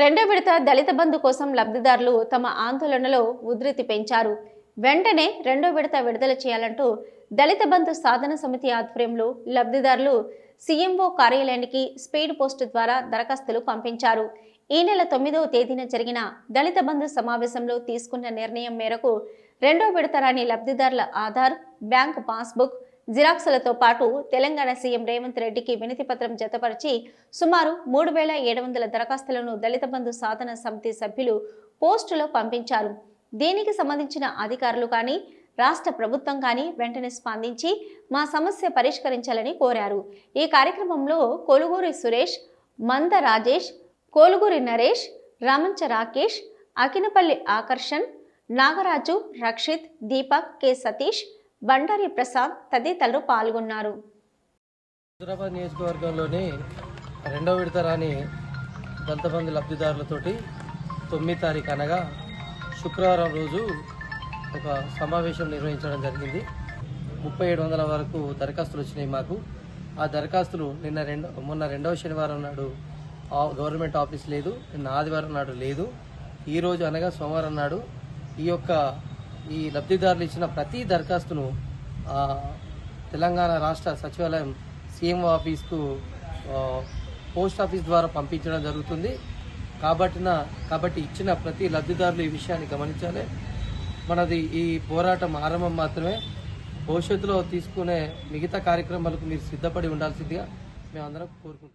రెండో విడత దళిత బంధు కోసం లబ్ధిదారులు తమ ఆందోళనలో ఉధృతి పెంచారు. వెంటనే రెండో విడత విడుదల చేయాలంటూ దళిత బంధు సాధన సమితి ఆధ్వర్యంలో లబ్ధిదారులు సీఎంఓ కార్యాలయానికి స్పీడ్ పోస్ట్ ద్వారా దరఖాస్తులు పంపించారు. ఈ నెల తొమ్మిదవ తేదీన జరిగిన దళిత బంధు సమావేశంలో తీసుకున్న నిర్ణయం మేరకు రెండో విడత రాని లబ్ధిదారుల ఆధార్ బ్యాంక్ పాస్బుక్ జిరాక్సులతో పాటు తెలంగాణ సీఎం రేవంత్ రెడ్డికి వినతి పత్రం జతపరిచి సుమారు మూడు వేల ఏడు వందల దరఖాస్తులను దళిత బంధు సాధన సమితి సభ్యులు పోస్టులో పంపించారు. దీనికి సంబంధించిన అధికారులు కానీ రాష్ట్ర ప్రభుత్వం కానీ వెంటనే స్పందించి మా సమస్య పరిష్కరించాలని కోరారు. ఈ కార్యక్రమంలో కొలుగూరి సురేష్ మంద రాజేష్ కోలుగూరి నరేష్ రామంచ రాకేష్ అకినపల్లి ఆకర్షణ్ నాగరాజు రక్షిత్ దీపక్ కె సతీష్ బండారి ప్రసాద్ తదితరులు పాల్గొన్నారు. హైదరాబాద్ నియోజకవర్గంలోని రెండవ విడత రాని దళిత బంధు లబ్ధిదారులతోటి తొమ్మిది తారీఖు అనగా శుక్రవారం రోజు ఒక సమావేశం నిర్వహించడం జరిగింది. ముప్పై ఏడు వందల వరకు దరఖాస్తులు వచ్చినాయి మాకు. ఆ దరఖాస్తులు నిన్న రెండో మొన్న రెండవ శనివారం నాడు గవర్నమెంట్ ఆఫీస్ లేదు నిన్న ఆదివారం నాడు లేదు. ఈ రోజు అనగా సోమవారం నాడు ఈ యొక్క ఈ లబ్ధిదారులు ఇచ్చిన ప్రతి దరఖాస్తును తెలంగాణ రాష్ట్ర సచివాలయం సీఎం ఆఫీస్కు పోస్ట్ ఆఫీస్ ద్వారా పంపించడం జరుగుతుంది. కాబట్టిన కాబట్టి ఇచ్చిన ప్రతి లబ్ధిదారులు ఈ విషయాన్ని గమనించాలి. మనది ఈ పోరాటం ఆరంభం మాత్రమే. భవిష్యత్తులో తీసుకునే మిగతా కార్యక్రమాలకు మీరు సిద్ధపడి ఉండాల్సిందిగా మేమందరం కోరుకుంటున్నాం.